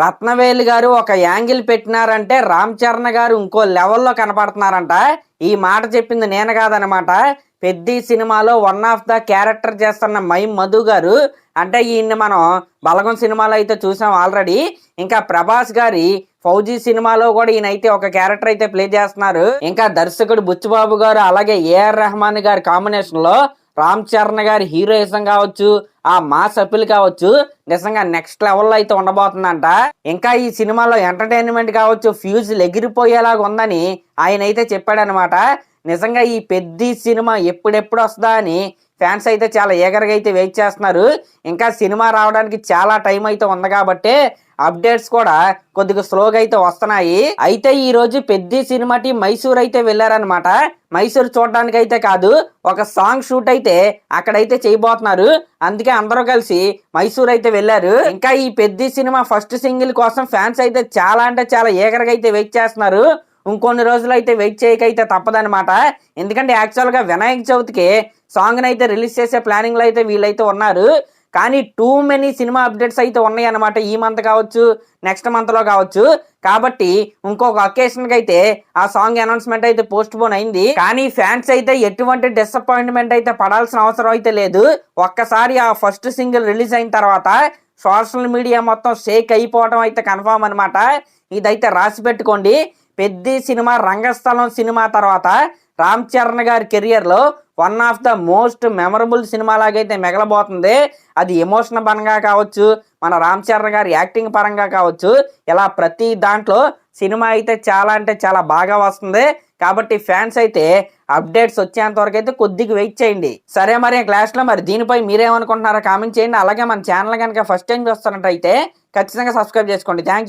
రత్నవేలు గారు ఒక యాంగిల్ పెట్టినారంటే రామ్ చరణ్ గారు ఇంకో లెవెల్లో కనపడుతున్నారంట. ఈ మాట చెప్పింది నేను కాదనమాట. పెద్ద సినిమాలో వన్ ఆఫ్ ద క్యారెక్టర్ చేస్తున్న మై మధు గారు అంటే ఈయన్ని మనం బలగం సినిమాలో అయితే చూసాం ఆల్రెడీ ఇంకా ప్రభాస్ గారి ఫౌజీ సినిమాలో కూడా ఈయన అయితే ఒక క్యారెక్టర్ అయితే ప్లే చేస్తున్నారు. ఇంకా దర్శకుడు బుచ్చిబాబు గారు అలాగే ఏఆర్ రెహమాన్ గారి కాంబినేషన్లో రామ్ చరణ్ గారి హీరోయిజం కావచ్చు ఆ మాస్ అప్పీల్ కావచ్చు నిజంగా నెక్స్ట్ లెవెల్లో అయితే ఉండబోతుందంట. ఇంకా ఈ సినిమాలో ఎంటర్టైన్మెంట్ కావచ్చు ఫ్యూజులు ఎగిరిపోయేలాగా ఉందని ఆయన అయితే చెప్పాడనమాట. నిజంగా ఈ పెద్ద సినిమా ఎప్పుడెప్పుడు వస్తుందా అని ఫ్యాన్స్ అయితే చాలా ఏగర్గా అయితే వెయిట్ చేస్తున్నారు. ఇంకా సినిమా రావడానికి చాలా టైం అయితే ఉంది కాబట్టి అప్డేట్స్ కూడా కొద్దిగా స్లోగా అయితే వస్తున్నాయి. అయితే ఈ రోజు పెద్ద సినిమా టీ మైసూర్ అయితే వెళ్ళారనమాట మైసూర్ చూడడానికి అయితే కాదు ఒక సాంగ్ షూట్ అయితే అక్కడైతే చేయబోతున్నారు. అందుకే అందరూ కలిసి మైసూర్ అయితే వెళ్ళారు. ఇంకా ఈ పెద్ద సినిమా ఫస్ట్ సింగిల్ కోసం ఫ్యాన్స్ అయితే చాలా అంటే చాలా ఏగరగా అయితే వెయిట్ చేస్తున్నారు. ఇంకొన్ని రోజులు అయితే వెయిట్ చేయకైతే తప్పదనమాట ఎందుకంటే యాక్చువల్గా వినాయక చవితికి సాంగ్ని అయితే రిలీజ్ చేసే ప్లానింగ్లో అయితే వీళ్ళైతే ఉన్నారు. కానీ టూ మెనీ సినిమా అప్డేట్స్ అయితే ఉన్నాయి అనమాట ఈ మంత్ కావచ్చు నెక్స్ట్ మంత్లో కావచ్చు. కాబట్టి ఇంకొక అకేషన్కి అయితే ఆ సాంగ్ అనౌన్స్మెంట్ అయితే పోస్ట్ పోన్ అయింది. కానీ ఫ్యాన్స్ అయితే ఎటువంటి డిసప్పాయింట్మెంట్ అయితే పడాల్సిన అవసరం అయితే లేదు. ఒక్కసారి ఆ ఫస్ట్ సింగిల్ రిలీజ్ అయిన తర్వాత సోషల్ మీడియా మొత్తం షేక్ అయిపోవడం అయితే కన్ఫామ్ అనమాట ఇదైతే రాసి పెట్టుకోండి. పెద్ద సినిమా రంగస్థలం సినిమా తర్వాత రామ్ చరణ్ గారి కెరియర్లో one of the most memorable cinema లాగైతే మిగలబోతుంది. అది ఎమోషన్ పరంగా కావచ్చు మన రామ్ చరణ్ గారి యాక్టింగ్ పరంగా కావచ్చు ఇలా ప్రతి దాంట్లో సినిమా అయితే చాలా అంటే చాలా బాగా వస్తుంది. కాబట్టి ఫ్యాన్స్ అయితే అప్డేట్స్ వచ్చేంత వరకు అయితే కొద్దిగా వెయిట్ చేయండి. సరే మరి క్లాస్లో మరి దీనిపై మీరేమనుకుంటున్నారో కామెంట్ చేయండి. అలాగే మన ఛానల్ కనుక ఫస్ట్ టైం చూస్తున్నట్టయితే ఖచ్చితంగా సబ్స్క్రైబ్ చేసుకోండి. Thank you